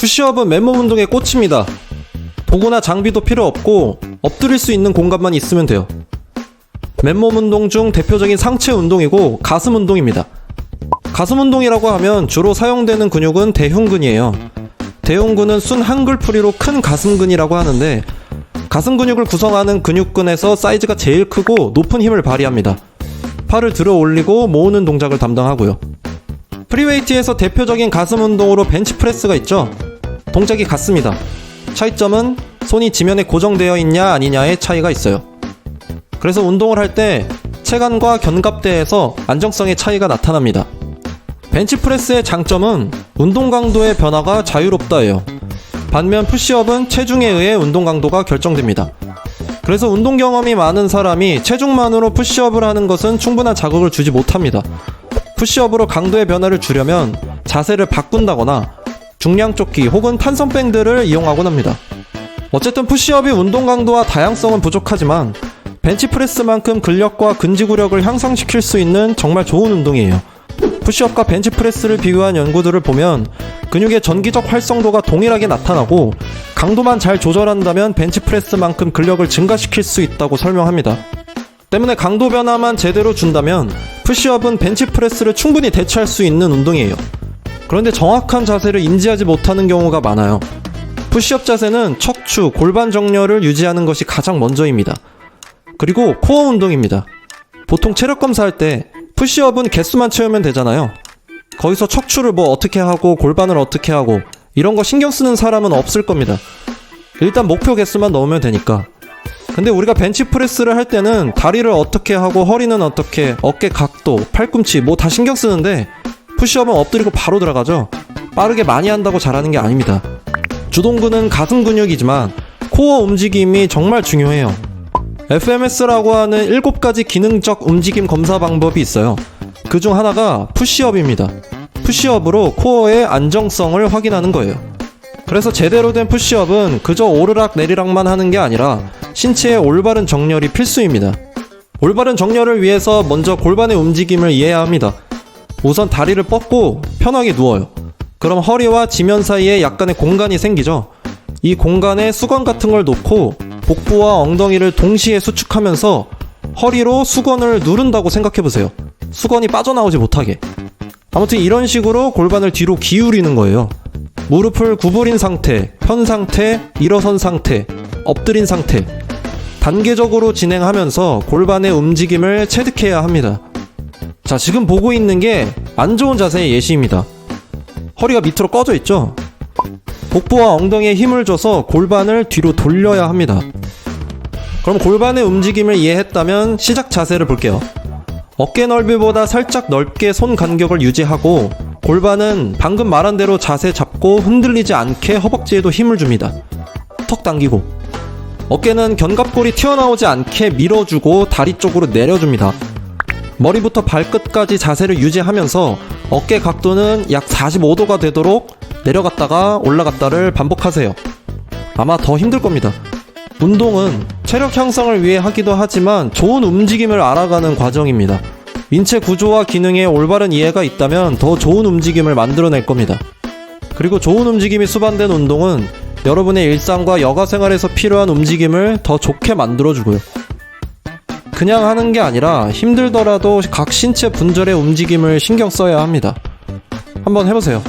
푸시업은 맨몸 운동의 꽃입니다. 도구나 장비도 필요 없고 엎드릴 수 있는 공간만 있으면 돼요. 맨몸 운동 중 대표적인 상체 운동이고 가슴 운동입니다. 가슴 운동이라고 하면 주로 사용되는 근육은 대흉근이에요. 대흉근은 순 한글풀이로 큰 가슴근이라고 하는데 가슴 근육을 구성하는 근육근에서 사이즈가 제일 크고 높은 힘을 발휘합니다. 팔을 들어 올리고 모으는 동작을 담당하고요. 프리웨이트에서 대표적인 가슴 운동으로 벤치프레스가 있죠. 동작이 같습니다. 차이점은 손이 지면에 고정되어 있냐 아니냐의 차이가 있어요. 그래서 운동을 할 때 체간과 견갑대에서 안정성의 차이가 나타납니다. 벤치프레스의 장점은 운동 강도의 변화가 자유롭다예요. 반면 푸시업은 체중에 의해 운동 강도가 결정됩니다. 그래서 운동 경험이 많은 사람이 체중만으로 푸시업을 하는 것은 충분한 자극을 주지 못합니다. 푸시업으로 강도의 변화를 주려면 자세를 바꾼다거나 중량 조끼 혹은 탄성밴드를 이용하곤 합니다. 어쨌든 푸시업이 운동 강도와 다양성은 부족하지만 벤치프레스만큼 근력과 근지구력을 향상시킬 수 있는 정말 좋은 운동이에요. 푸시업과 벤치프레스를 비교한 연구들을 보면 근육의 전기적 활성도가 동일하게 나타나고 강도만 잘 조절한다면 벤치프레스만큼 근력을 증가시킬 수 있다고 설명합니다. 때문에 강도 변화만 제대로 준다면 푸시업은 벤치프레스를 충분히 대체할 수 있는 운동이에요. 그런데 정확한 자세를 인지하지 못하는 경우가 많아요. 푸시업 자세는 척추, 골반 정렬을 유지하는 것이 가장 먼저입니다. 그리고 코어 운동입니다. 보통 체력 검사할 때 푸시업은 개수만 채우면 되잖아요. 거기서 척추를 뭐 어떻게 하고 골반을 어떻게 하고 이런 거 신경 쓰는 사람은 없을 겁니다. 일단 목표 개수만 넣으면 되니까. 근데 우리가 벤치프레스를 할 때는 다리를 어떻게 하고 허리는 어떻게 어깨 각도, 팔꿈치 뭐 다 신경 쓰는데 푸시업은 엎드리고 바로 들어가죠. 빠르게 많이 한다고 잘하는 게 아닙니다. 주동근은 가슴 근육이지만 코어 움직임이 정말 중요해요. FMS라고 하는 7가지 기능적 움직임 검사 방법이 있어요. 그 중 하나가 푸시업입니다. 푸시업으로 코어의 안정성을 확인하는 거예요. 그래서 제대로 된 푸시업은 그저 오르락 내리락만 하는 게 아니라 신체의 올바른 정렬이 필수입니다. 올바른 정렬을 위해서 먼저 골반의 움직임을 이해해야 합니다. 우선 다리를 뻗고 편하게 누워요. 그럼 허리와 지면 사이에 약간의 공간이 생기죠. 이 공간에 수건 같은 걸 놓고 복부와 엉덩이를 동시에 수축하면서 허리로 수건을 누른다고 생각해 보세요. 수건이 빠져나오지 못하게. 아무튼 이런 식으로 골반을 뒤로 기울이는 거예요. 무릎을 구부린 상태, 편 상태, 일어선 상태, 엎드린 상태. 단계적으로 진행하면서 골반의 움직임을 체득해야 합니다. 자, 지금 보고 있는 게 안 좋은 자세의 예시입니다. 허리가 밑으로 꺼져 있죠? 복부와 엉덩이에 힘을 줘서 골반을 뒤로 돌려야 합니다. 그럼 골반의 움직임을 이해했다면 시작 자세를 볼게요. 어깨 넓이보다 살짝 넓게 손 간격을 유지하고 골반은 방금 말한 대로 자세 잡고 흔들리지 않게 허벅지에도 힘을 줍니다. 턱 당기고 어깨는 견갑골이 튀어나오지 않게 밀어주고 다리 쪽으로 내려줍니다. 머리부터 발끝까지 자세를 유지하면서 어깨 각도는 약 45도가 되도록 내려갔다가 올라갔다를 반복하세요. 아마 더 힘들 겁니다. 운동은 체력 향상을 위해 하기도 하지만 좋은 움직임을 알아가는 과정입니다. 인체 구조와 기능에 올바른 이해가 있다면 더 좋은 움직임을 만들어낼 겁니다. 그리고 좋은 움직임이 수반된 운동은 여러분의 일상과 여가 생활에서 필요한 움직임을 더 좋게 만들어주고요. 그냥 하는 게 아니라 힘들더라도 각 신체 분절의 움직임을 신경 써야 합니다. 한번 해보세요.